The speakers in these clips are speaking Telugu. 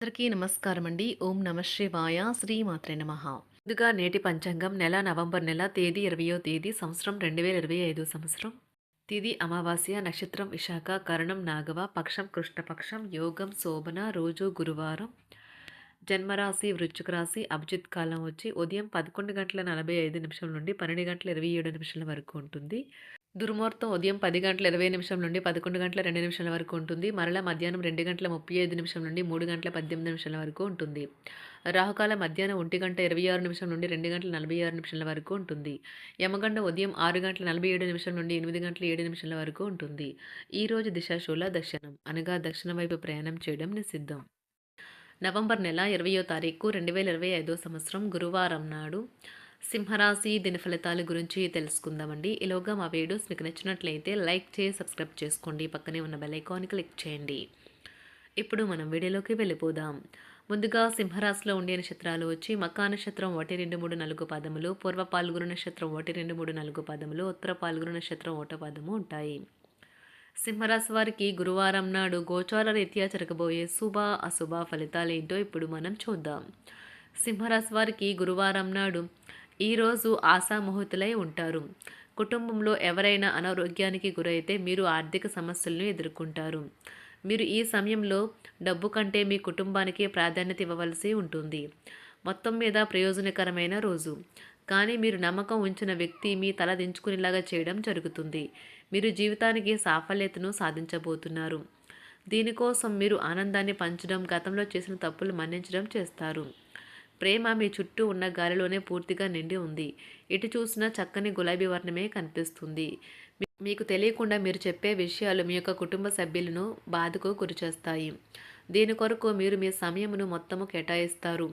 అందరికీ నమస్కారం అండి ఓం నమ శివాయ. శ్రీమాత్రే నమ. ముందుగా నేటి పంచాంగం నెల నవంబర్ నెల తేదీ ఇరవయో తేదీ సంవత్సరం రెండు వేల ఇరవై ఐదు సంవత్సరం. తిది అమావాస్య నక్షత్రం విశాఖ కరణం నాగవ పక్షం కృష్ణపక్షం యోగం శోభన రోజు గురువారం. జన్మరాశి వృశ్చిక రాశి అభిజిత్ కాలం వచ్చి ఉదయం పదకొండు గంటల నలభై ఐదు నిమిషం నుండి పన్నెండు గంటల ఇరవై ఏడు నిమిషాల వరకు ఉంటుంది. దుర్ముహూర్తం ఉదయం పది గంటల ఇరవై నిమిషం నుండి పదకొండు గంటల రెండు నిమిషాల వరకు ఉంటుంది. మరలా మధ్యాహ్నం రెండు గంటల ముప్పై ఐదు నిమిషం నుండి మూడు గంటల పద్దెనిమిది నిమిషాల వరకు ఉంటుంది. రాహుకాల మధ్యాహ్నం ఒంటి గంట ఇరవై ఆరు నిమిషం నుండి రెండు గంటల నలభై ఆరు నిమిషాల వరకు ఉంటుంది. యమగండ ఉదయం ఆరు గంటల నలభై ఏడు నిమిషం నుండి ఎనిమిది గంటల ఏడు నిమిషాల వరకు ఉంటుంది. ఈరోజు దిశాశూల దక్షిణం అనగా దక్షిణ వైపు ప్రయాణం చేయడం నిషిద్ధం. నవంబర్ నెల ఇరవయో తారీఖు రెండు వేల ఇరవై ఐదో సంవత్సరం గురువారం నాడు సింహరాశి దిన ఫలితాల గురించి తెలుసుకుందామండి. ఈలోగా మా వీడియోస్ మీకు నచ్చినట్లయితే లైక్ చేసి సబ్స్క్రైబ్ చేసుకోండి. పక్కనే ఉన్న బెల్ ఐకాన్ క్లిక్ చేయండి. ఇప్పుడు మనం వీడియోలోకి వెళ్ళిపోదాం. ముందుగా సింహరాశిలో ఉండే నక్షత్రాలు వచ్చి మకా నక్షత్రం ఒకటి రెండు మూడు నాలుగు పదములు పూర్వ పాల్గొన నక్షత్రం ఒకటి రెండు మూడు నాలుగు పదములు ఉత్తర పాల్గొన నక్షత్రం ఒకటో పదము ఉంటాయి. సింహరాశి వారికి గురువారం నాడు గోచార రీత్యా జరగబోయే శుభ అశుభ ఫలితాలు ఏంటో ఇప్పుడు మనం చూద్దాం. సింహరాశి వారికి గురువారం నాడు ఈరోజు ఆశాముహూర్తులై ఉంటారు. కుటుంబంలో ఎవరైనా అనారోగ్యానికి గురైతే మీరు ఆర్థిక సమస్యలను ఎదుర్కొంటారు. మీరు ఈ సమయంలో డబ్బు కంటే మీ కుటుంబానికి ప్రాధాన్యత ఇవ్వవలసి ఉంటుంది. మొత్తం మీద ప్రయోజనకరమైన రోజు. కానీ మీరు నమ్మకం ఉంచిన వ్యక్తి మీ తల దించుకునేలాగా చేయడం జరుగుతుంది. మీరు జీవితానికి సాఫల్యతను సాధించబోతున్నారు. దీనికోసం మీరు ఆనందాన్ని పంచడం గతంలో చేసిన తప్పులు మన్నించడం చేస్తారు. ప్రేమ మీ చుట్టూ ఉన్న గాలిలోనే పూర్తిగా నిండి ఉంది. ఎటు చూసినా చక్కని గులాబీ వర్ణమే కనిపిస్తుంది. మీకు తెలియకుండా మీరు చెప్పే విషయాలు మీ యొక్క కుటుంబ సభ్యులను బాధకు గురిచేస్తాయి. దీని కొరకు మీరు మీ సమయమును మొత్తము కేటాయిస్తారు.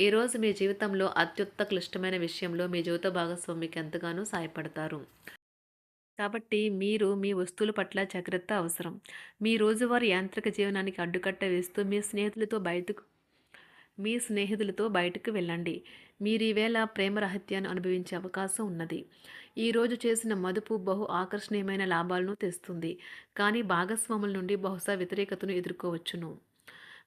ఈరోజు మీ జీవితంలో అత్యుత్త క్లిష్టమైన విషయంలో మీ జీవిత భాగస్వామికి ఎంతగానో సాయపడతారు కాబట్టి మీరు మీ వస్తువుల పట్ల జాగ్రత్త అవసరం. మీ రోజువారీ యాంత్రిక జీవనానికి అడ్డుకట్ట వేస్తూ మీ స్నేహితులతో బయటకు మీ స్నేహితులతో బయటకు వెళ్ళండి. మీరు ఈవేళ ప్రేమ అనుభవించే అవకాశం ఉన్నది. ఈరోజు చేసిన మదుపు బహు ఆకర్షణీయమైన లాభాలను తెస్తుంది. కానీ భాగస్వాముల నుండి బహుశా వ్యతిరేకతను ఎదుర్కోవచ్చును.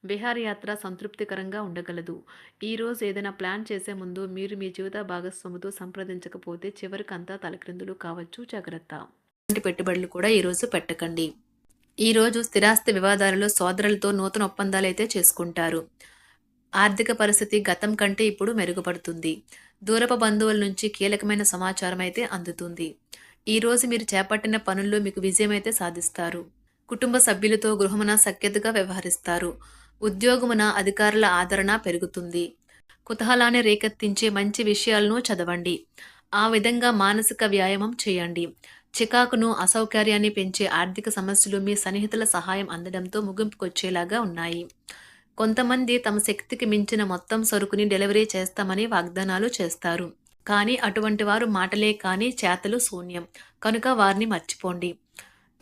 విహారయాత్ర సంతృప్తికరంగా ఉండగలదు. ఈరోజు ఏదైనా ప్లాన్ చేసే ముందు మీరు మీ జీవిత భాగస్వామితో సంప్రదించకపోతే చివరికి అంతా తలక్రిందులు కావచ్చు. జాగ్రత్త. పెట్టుబడులు కూడా ఈరోజు పెట్టకండి. ఈరోజు స్థిరాస్తి వివాదాలలో సోదరులతో నూతన ఒప్పందాలు అయితే చేసుకుంటారు. ఆర్థిక పరిస్థితి గతం కంటే ఇప్పుడు మెరుగుపడుతుంది. దూరపు బంధువుల నుంచి కీలకమైన సమాచారం అయితే అందుతుంది. ఈరోజు మీరు చేపట్టిన పనుల్లో మీకు విజయం అయితే సాధిస్తారు. కుటుంబ సభ్యులతో గృహమున సఖ్యతగా వ్యవహరిస్తారు. ఉద్యోగమున అధికారుల ఆదరణ పెరుగుతుంది. కుతహలాన్ని రేకెత్తించే మంచి విషయాలను చదవండి. ఆ విధంగా మానసిక వ్యాయామం చేయండి. చికాకును అసౌకర్యాన్ని పెంచే ఆర్థిక సమస్యలు మీ సన్నిహితుల సహాయం అందడంతో ముగింపుకొచ్చేలాగా ఉన్నాయి. కొంతమంది తమ శక్తికి మించిన మొత్తం సరుకుని డెలివరీ చేస్తామని వాగ్దానాలు చేస్తారు. కానీ అటువంటి వారు మాటలే కానీ చేతలు శూన్యం. కనుక వారిని మర్చిపోండి.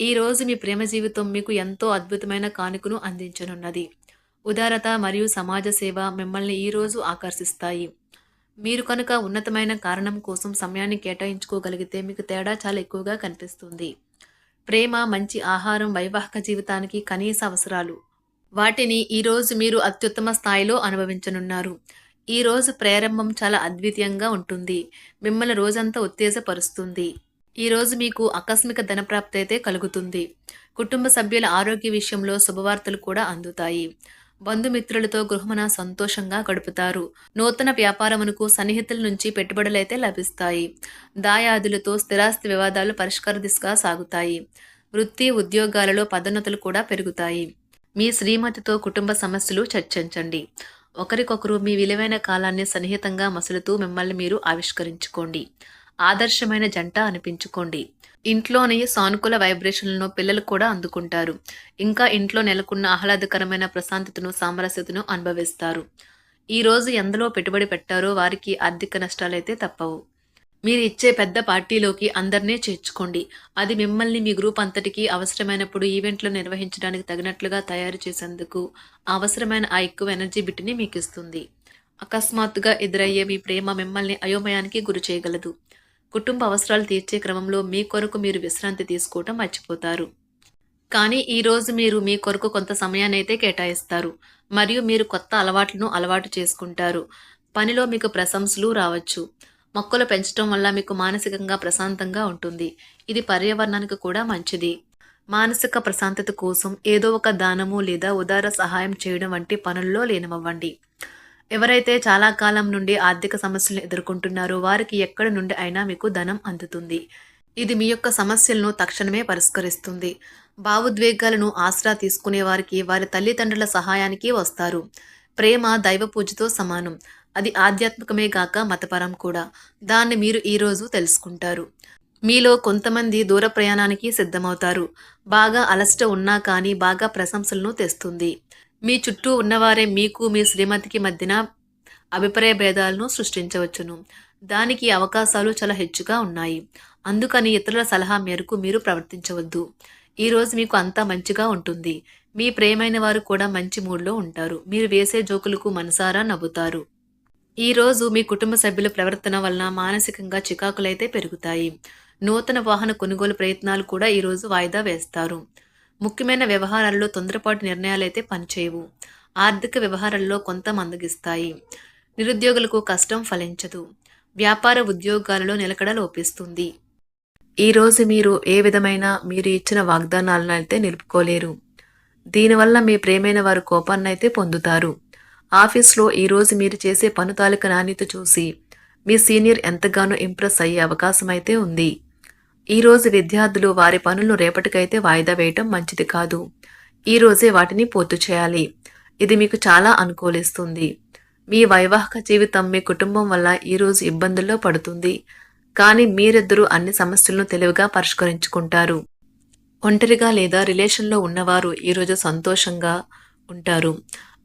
ఈ రోజు మీ ప్రేమ జీవితం మీకు ఎంతో అద్భుతమైన కానుకను అందించనున్నది. ఉదారత మరియు సమాజ సేవ మిమ్మల్ని ఈరోజు ఆకర్షిస్తాయి. మీరు కనుక ఉన్నతమైన కారణం కోసం సమయాన్ని కేటాయించుకోగలిగితే మీకు తేడా చాలా ఎక్కువగా కనిపిస్తుంది. ప్రేమ మంచి ఆహారం వైవాహిక జీవితానికి కనీస అవసరాలు. వాటిని ఈరోజు మీరు అత్యుత్తమ స్థాయిలో అనుభవించనున్నారు. ఈ రోజు ప్రారంభం చాలా అద్వితీయంగా ఉంటుంది. మిమ్మల్ని రోజంతా ఉత్తేజపరుస్తుంది. ఈరోజు మీకు ఆకస్మిక ధనప్రాప్తి అయితే కలుగుతుంది. కుటుంబ సభ్యుల ఆరోగ్య విషయంలో శుభవార్తలు కూడా అందుతాయి. బంధుమిత్రులతో గృహమున సంతోషంగా గడుపుతారు. నూతన వ్యాపారమునకు సన్నిహితుల నుంచి పెట్టుబడులైతే లభిస్తాయి. దాయాదులతో స్థిరాస్తి వివాదాలు పరిష్కార దిశగా సాగుతాయి. వృత్తి ఉద్యోగాలలో పదోన్నతులు కూడా పెరుగుతాయి. మీ శ్రీమతితో కుటుంబ సమస్యలు చర్చించండి. ఒకరికొకరు మీ విలువైన కాలాన్ని సన్నిహితంగా మసులుతూ మిమ్మల్ని మీరు ఆవిష్కరించుకోండి. ఆదర్శమైన జంట అనిపించుకోండి. ఇంట్లోని సానుకూల వైబ్రేషన్లను పిల్లలు కూడా అందుకుంటారు. ఇంకా ఇంట్లో నెలకొన్న ఆహ్లాదకరమైన ప్రశాంతతను సామరస్యతను అనుభవిస్తారు. ఈ రోజు ఎందులో పెట్టుబడి పెట్టారో వారికి ఆర్థిక నష్టాలైతే తప్పవు. మీరు ఇచ్చే పెద్ద పార్టీలోకి అందరినీ చేర్చుకోండి. అది మిమ్మల్ని మీ గ్రూప్ అంతటికి అవసరమైనప్పుడు ఈవెంట్లు నిర్వహించడానికి తగినట్లుగా తయారు చేసేందుకు అవసరమైన ఆ ఎక్కువ ఎనర్జీ బిట్ని మీకు ఇస్తుంది అకస్మాత్తుగా ఎదురయ్యే మీ ప్రేమ మిమ్మల్ని అయోమయానికి గురి చేయగలదు. కుటుంబ అవసరాలు తీర్చే క్రమంలో మీ కొరకు మీరు విశ్రాంతి తీసుకోవటం మర్చిపోతారు. కానీ ఈరోజు మీరు మీ కొరకు కొంత సమయాన్ని అయితే కేటాయిస్తారు. మరియు మీరు కొత్త అలవాట్లను అలవాటు చేసుకుంటారు. పనిలో మీకు ప్రశంసలు రావచ్చు. మొక్కలు పెంచడం వల్ల మీకు మానసికంగా ప్రశాంతంగా ఉంటుంది. ఇది పర్యావరణానికి కూడా మంచిది. మానసిక ప్రశాంతత కోసం ఏదో ఒక దానము లేదా ఉదార సహాయం చేయడం వంటి పనుల్లో లీనమవ్వండి. ఎవరైతే చాలా కాలం నుండి ఆర్థిక సమస్యలను ఎదుర్కొంటున్నారో వారికి ఎక్కడి నుండి అయినా మీకు ధనం అందుతుంది. ఇది మీ యొక్క సమస్యలను తక్షణమే పరిష్కరిస్తుంది. భావోద్వేగాలను ఆసరా తీసుకునే వారికి వారి తల్లిదండ్రుల సహాయానికి వస్తారు. ప్రేమ దైవ పూజతో సమానం. అది ఆధ్యాత్మికమే గాక మతపరం కూడా. దాన్ని మీరు ఈరోజు తెలుసుకుంటారు. మీలో కొంతమంది దూర ప్రయాణానికి సిద్ధమవుతారు. బాగా అలసట ఉన్నా కానీ బాగా ప్రశంసలను తెస్తుంది. మీ చుట్టూ ఉన్నవారే మీకు మీ శ్రీమతికి మధ్యన అభిప్రాయ భేదాలను సృష్టించవచ్చును. దానికి అవకాశాలు చాలా హెచ్చుగా ఉన్నాయి. అందుకని ఇతరుల సలహా మేరకు మీరు ప్రవర్తించవద్దు. ఈరోజు మీకు అంతా మంచిగా ఉంటుంది. మీ ప్రేమైన వారు కూడా మంచి మూడ్లో ఉంటారు. మీరు వేసే జోకులకు మనసారా నవ్వుతారు. ఈరోజు మీ కుటుంబ సభ్యుల ప్రవర్తన వలన మానసికంగా చికాకులైతే పెరుగుతాయి. నూతన వాహన కొనుగోలు ప్రయత్నాలు కూడా ఈరోజు వాయిదా వేస్తారు. ముఖ్యమైన వ్యవహారాల్లో తొందరపాటు నిర్ణయాలైతే పనిచేయవు. ఆర్థిక వ్యవహారాల్లో కొంత మందగిస్తాయి. నిరుద్యోగులకు కష్టం ఫలించదు. వ్యాపార ఉద్యోగాలలో నిలకడ లోపిస్తుంది. ఈరోజు మీరు ఏ విధమైన మీరు ఇచ్చిన వాగ్దానాలను అయితే నిలుపుకోలేరు. దీనివల్ల మీ ప్రేమైన వారు కోపాన్ని అయితే పొందుతారు. ఆఫీస్లో ఈరోజు మీరు చేసే పను తాలూక నాణ్యత చూసి మీ సీనియర్ ఎంతగానో ఇంప్రెస్ అయ్యే అవకాశం అయితే ఉంది ఈరోజు విద్యార్థులు వారి పనులు రేపటికైతే వాయిదా వేయటం మంచిది కాదు. ఈరోజే వాటిని పూర్తి చేయాలి. ఇది మీకు చాలా అనుకూలిస్తుంది. మీ వైవాహిక జీవితం మీ కుటుంబం వల్ల ఈరోజు ఇబ్బందుల్లో పడుతుంది. కానీ మీరిద్దరూ అన్ని సమస్యలను తెలివిగా పరిష్కరించుకుంటారు. ఒంటరిగా లేదా రిలేషన్లో ఉన్నవారు ఈరోజు సంతోషంగా ఉంటారు.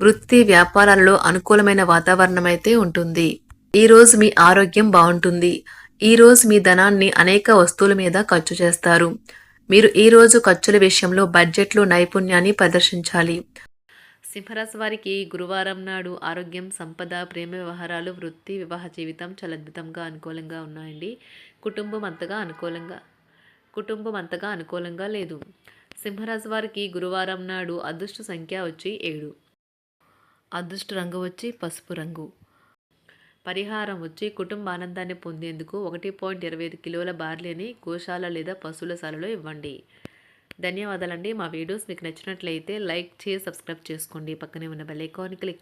వృత్తి వ్యాపారాలలో అనుకూలమైన వాతావరణం అయితే ఉంటుంది. ఈ రోజు మీ ఆరోగ్యం బాగుంటుంది. ఈరోజు మీ ధనాన్ని అనేక వస్తువుల మీద ఖర్చు చేస్తారు. మీరు ఈరోజు ఖర్చుల విషయంలో బడ్జెట్లో నైపుణ్యాన్ని ప్రదర్శించాలి. సింహరాశి వారికి గురువారం నాడు ఆరోగ్యం సంపద ప్రేమ వ్యవహారాలు వృత్తి వివాహ జీవితం చాలా అద్భుతంగా అనుకూలంగా ఉన్నాయండి. కుటుంబం అంతగా అనుకూలంగా కుటుంబం అంతగా అనుకూలంగా లేదు. సింహరాశి వారికి గురువారం నాడు అదృష్ట సంఖ్య వచ్చి ఏడు. అదృష్ట రంగు వచ్చి పసుపు రంగు. పరిహారం వచ్చి కుటుంబ ఆనందాన్ని పొందేందుకు ఒకటి పాయింట్ ఇరవై ఐదు కిలోల బార్లీని గోశాల లేదా పశువుల శాలలో ఇవ్వండి. ధన్యవాదాలండి. మా వీడియోస్ మీకు నచ్చినట్లయితే లైక్ చేసి సబ్స్క్రైబ్ చేసుకోండి. పక్కనే ఉన్న బెల్ ఐకాన్ క్లిక్